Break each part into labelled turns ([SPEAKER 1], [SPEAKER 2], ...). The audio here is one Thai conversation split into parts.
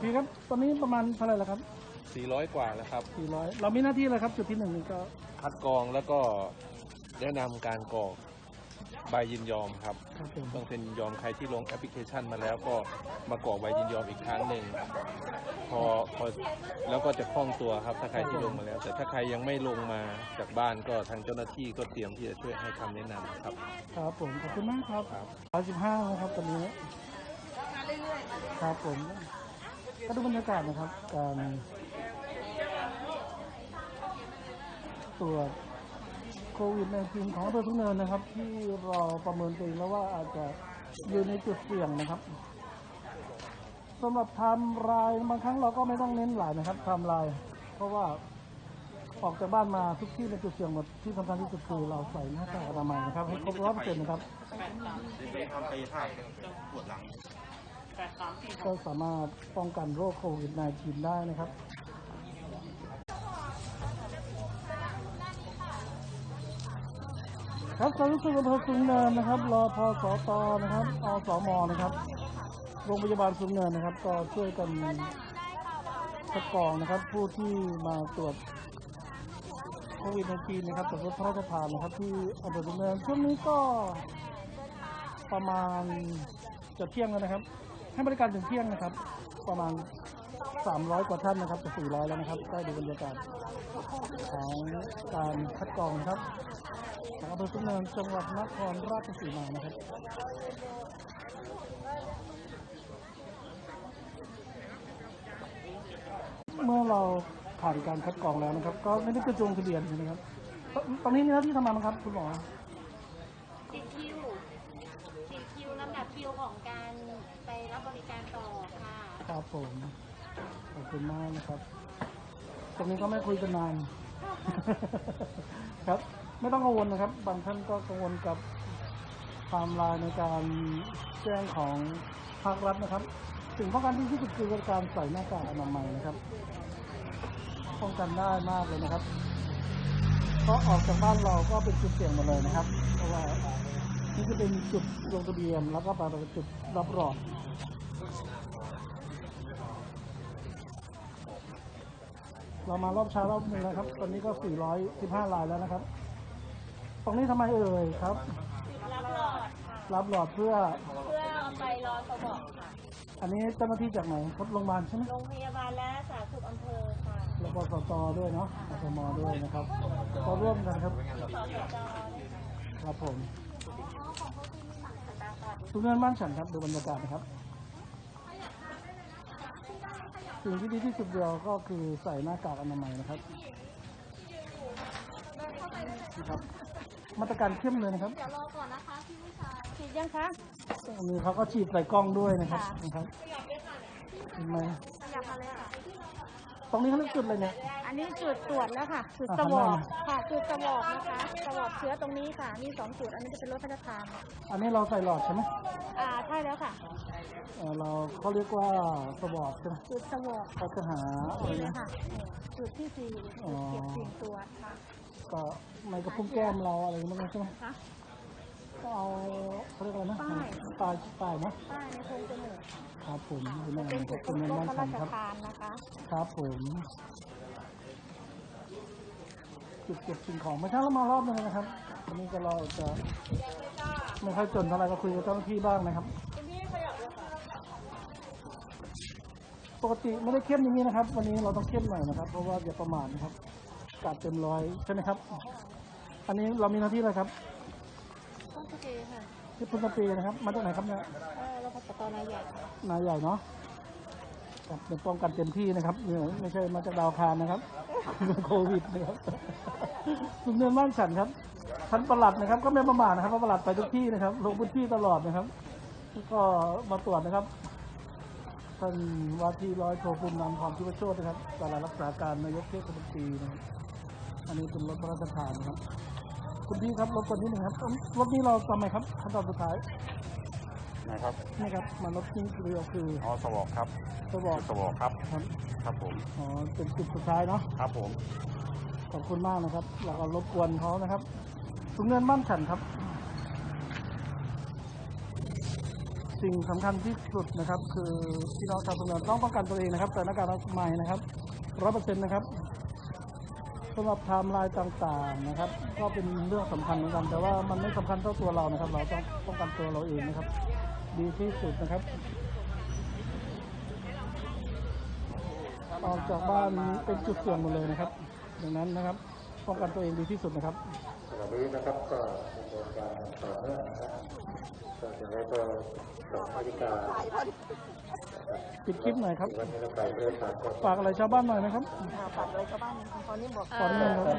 [SPEAKER 1] พี่ครับตอนนี้ประมาณเท่าไหร่แล้วครับ
[SPEAKER 2] 400 กว่าแล้วครับ
[SPEAKER 1] สี่ร้อยเรามีหน้าที่อะไรครับ จุดที่หนึ่งนี่ก็
[SPEAKER 2] คัดกรองแล้วก็แนะนำการกรอกใบยินยอมครับ
[SPEAKER 1] ครับผม
[SPEAKER 2] ต้องเซ็นยินยอมใครที่ลงแอปพลิเคชันมาแล้วก็มากรอกใบยินยอมอีกครั้งหนึ่งพอพอแล้วก็จะคล่องตัวครับ ถ้าใครที่ลงมาแล้ว แต่ถ้าใครยังไม่ลงมาจากบ้านก็ทางเจ้าหน้าที่ก็เตรียมที่จะช่วยให้คำแนะนำครับ
[SPEAKER 1] ครับผมขอบคุณมากครับ
[SPEAKER 2] ครับ
[SPEAKER 1] ร้อยสิบห้านะครับตอนนี้ครับผม ก็ดูบรรยากาศนะครับการตรวจโควิดในทีของอำเภอทุกเนินนะครับ ที่เราประเมินตัวเองแล้วว่าอาจจะอยู่ในจุดเสี่ยงนะครับสำหรับไทม์ไลน์บางครั้งเราก็ไม่ต้องเน้นหลายนะครับไทม์ไลน์เพราะว่าออกจากบ้านมาทุกที่ในจุดเสี่ยงหมดที่สำคัญที่สุดคือเราใส่หน้ากากอนามัยนะครับให้ครบร้อยเปอร์เซ็นต์นะครับ ก็สามารถป้องกันโรคโควิด -19 ได้นะครับครับควารู้สึกอำเภอสูงเนินนะครับรอพอสตนะครับอสมนะครับ โรงพยาบาลสูงเนินนะครับ ก็ช่วยกันคัดกรองนะครับ ผู้ที่มาตรวจโควิด -19 นะครับตรวจรถพระราชทานนะครับ ที่อำเภอสูงเนินช่วงนี้ก็ประมาณจะเที่ยงแล้วนะครับ ให้บริการถึงเที่ยงนะครับ ประมาณ 300 กว่าท่านนะครับจะ400 แล้วนะครับได้ดูบรรยากาศของการคัดกรองครับของอำเภอสุนเนินจังหวัดนครราชสีมานะครับเมื่อเราผ่านการคัดกรองแล้วนะครับ ก็ไม่ได้กระจงทะเบียนนะครับตตอนนี้มีหน้าที่ทำอะไรบ้างครับ คุณหมอ
[SPEAKER 3] ติดคิวติดคิวลำดับคิวของการไปรับบริการต่อ
[SPEAKER 1] ครับผมขอบคุณมากนะครับ ตรงนี้ก็ไม่คุยกันนาน ครับ ไม่ต้องกังวลนะครับ บางท่านก็กังวลกับไทม์ไลน์ในการแจ้งของภาครัฐนะครับ สิ่งป้องกันที่ที่สุดคือการใส่หน้ากากอนามัยนะครับ ป้องกันได้มากเลยนะครับ เพราะออกจากบ้านเราก็เป็นจุดเสี่ยงหมดเลยนะครับ เพราะว่านี่จะเป็นจุดลงทะเบียนแล้วก็ไปเป็นจุดรับรอง เรามารอบเช้ารอบหนึ่งแล้วครับ ตอนนี้ก็ 415 ลายแล้วนะครับ ตรงนี้ทำไมเอ่ยครับ
[SPEAKER 3] รับหลอดค่ะ
[SPEAKER 1] รับหลอดเพื่อ
[SPEAKER 3] เพื่อเอาไปรอสมองค่ะ
[SPEAKER 1] อันนี้เจ้าหน้าที่จากไหนครับโรงพยาบาลใช่ไหม
[SPEAKER 3] โรงพยาบาลและสาธารณสุขอำเภอค่ะ
[SPEAKER 1] แล้วก็สตด้วยเนาะอสมด้วยนะครับก็ร่วมกันครับ
[SPEAKER 3] สสจเนี่ยค่ะ
[SPEAKER 1] ครับผม ทุกเรื่องบ้านฉันครับดูบรรยากาศนะครับ สิ่งที่ดีที่สุดเดียวก็คือใส่หน้ากากอนามัยนะครับนี่ครับ มาตรการเข้มเลยนะครับ
[SPEAKER 3] เดี๋ยวรอก่อนนะคะพี่วิชาฉีดยังคะ
[SPEAKER 1] อันนี้เขาก็ฉีดใส่กล้องด้วยนะครับนะครับเห็นไหม
[SPEAKER 3] ขยับมาเลยค่ะ
[SPEAKER 1] ตรงนี้เขาเรียกจุดอะไรเนี่ย
[SPEAKER 3] อันนี้จุดตรวจแล้วค่ะจุด
[SPEAKER 1] อ่า
[SPEAKER 3] สวอ
[SPEAKER 1] ทำไม
[SPEAKER 3] ป
[SPEAKER 1] นะ
[SPEAKER 3] ค่ะจุดสวอปนะคะสวอปเชื้อตรงนี้ค่ะ มีสองจุดอันนี้จะเป็นรถพยาบาล
[SPEAKER 1] อันนี้เราใส่หลอดใช่ไหม
[SPEAKER 3] อ่าใช่แล้วค่ะ
[SPEAKER 1] เอ่อเราเขาเรียกว่าสวอปใช่ไหม
[SPEAKER 3] จุดสวอป
[SPEAKER 1] เขาจะหาอะไร
[SPEAKER 3] นี่เลย
[SPEAKER 1] นะ
[SPEAKER 3] ค่ะนี่จุดที่สี่
[SPEAKER 1] อ๋
[SPEAKER 3] จุ
[SPEAKER 1] อ
[SPEAKER 3] ดเก็บสิ่งตรวจค่ะ
[SPEAKER 1] ก็ในกระพุ้งแก้มเราอะไรมันใช่ไหม
[SPEAKER 3] คะ
[SPEAKER 1] ก็เอาเขาเรียกอะไรนะ
[SPEAKER 3] ป้าย
[SPEAKER 1] ป้ายป้ายนะ
[SPEAKER 3] ป้ายในโพรงจมูก
[SPEAKER 1] ครับผมเป็นยังไง
[SPEAKER 3] เป็น
[SPEAKER 1] ค
[SPEAKER 3] จุ
[SPEAKER 1] รับ
[SPEAKER 3] ด
[SPEAKER 1] เป็น
[SPEAKER 3] ร
[SPEAKER 1] ยัง
[SPEAKER 3] ถ
[SPEAKER 1] ไง
[SPEAKER 3] พระ
[SPEAKER 1] บ้าง
[SPEAKER 3] ราช
[SPEAKER 1] ครับ
[SPEAKER 3] ทานนะคะ
[SPEAKER 1] ครับผมจุดเก็บสิ่งของไม่ใช่เรามารอบนึงนะครับวันนี้ก็เราจะไม่ค่อยจนเท่าไหร่ก็คุยกับเจ้าหน้าที่บ้างนะครับ ปกติไม่ได้เข้มอย่างนี้นะครับ วันนี้เราต้องเข้มหน่อยนะครับ เพราะว่าอย่าประมาทนะครับกาดเต็มร้อยใช่ไหมครับ อันนี้เรามีหน้าที่อะไรครับ
[SPEAKER 3] ต้องโอเคค่ะ
[SPEAKER 1] ที่พุทธปีนะครับ มาจากไหนครับเนี่ย
[SPEAKER 3] เออ เราพัฒนายใหญ่
[SPEAKER 1] นายใหญ่เนาะครับเป็นป้องกันเต็มที่นะครับเนี่ยไม่ใช่มาจากดาวอังคารนะครับโควิดนะครับสุนเนินบ้านฉันครับท่านประหลัดนะครับ ก็ไม่ประมาทนะครับเพราะประหลัดไปทุกที่นะครับลงพื้นที่ตลอดนะครับก็มาตรวจนะครับท่านว่าที่ร้อยโทภูมินำความชุบโชตนะครับสารรักษาการนายกเทศมนตรีนะครับอันนี้เป็นรถพระราชทานนะครับ คุณพี่ครับรถคนนี้หนึ่งครับเอิ่มรถนี้เราทำไมครับขั้นตอนสุดท้าย
[SPEAKER 2] นะครับ
[SPEAKER 1] นี่ครับมารถนี้คือคือ
[SPEAKER 2] อ๋อสวอกครับ
[SPEAKER 1] จะบอก
[SPEAKER 2] สวอกครับ
[SPEAKER 1] ครับ
[SPEAKER 2] ครับผม
[SPEAKER 1] อ๋อเป็นจุดสุดท้ายเนาะ
[SPEAKER 2] ครับผม
[SPEAKER 1] ขอบคุณมากนะครับ เราก็รบกวนเขานะครับถุงเงินบ้านฉันครับ สิ่งสำคัญที่สุดนะครับ คือพี่น้องชาวสุนทรต้องป้องกันตัวเองนะครับใส่หน้ากากอนามัยนะครับร้อยเปอร์เซ็นต์นะครับสำหรับไทม์ไลน์ต่างๆนะครับ ก็เป็นเรื่องสำคัญเหมือนกัน แต่ว่ามันไม่สำคัญเท่าตัวเรานะครับ เราต้องป้องกันตัวเราเองนะครับ ดีที่สุดนะครับ ออกจากบ้านเป็นจุดเสี่ยงหมดเลยนะครับ ดังนั้นนะครับป้องกันตัวเองดีที่สุดนะครับ
[SPEAKER 4] ขณะนี้นะครับก็ดำเนินการต่อเนื่องนะครับก็จะให้ก็สองนาฬิกา
[SPEAKER 1] ปิดคลิปหน่อยครับ
[SPEAKER 4] วันนี้เราไปเพื่อทางก็
[SPEAKER 1] ฝากอะไรชาวบ้านหน่อยนะครับ
[SPEAKER 5] ฝากอะไรชาวบ้านตอนนี้บอก
[SPEAKER 1] ตอนนี้ครับ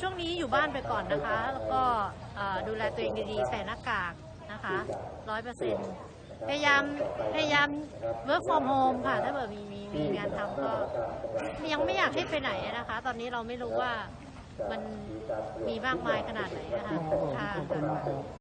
[SPEAKER 5] ช่วงนี้อยู่บ้านไปก่อนนะคะ แล้วก็เอ่อดูแลตัวเองดีๆ ใส่หน้ากากนะคะร้อยเปอร์เซ็นต์ พยายามพยายาม work from home ค่ะ ถ้าเกิดมีมีมีงานทำก็ยังไม่อยากให้ไปไหนนะคะ ตอนนี้เราไม่รู้ว่ามันมีมากมายขนาดไหนนะคะ
[SPEAKER 1] คุณมากครับ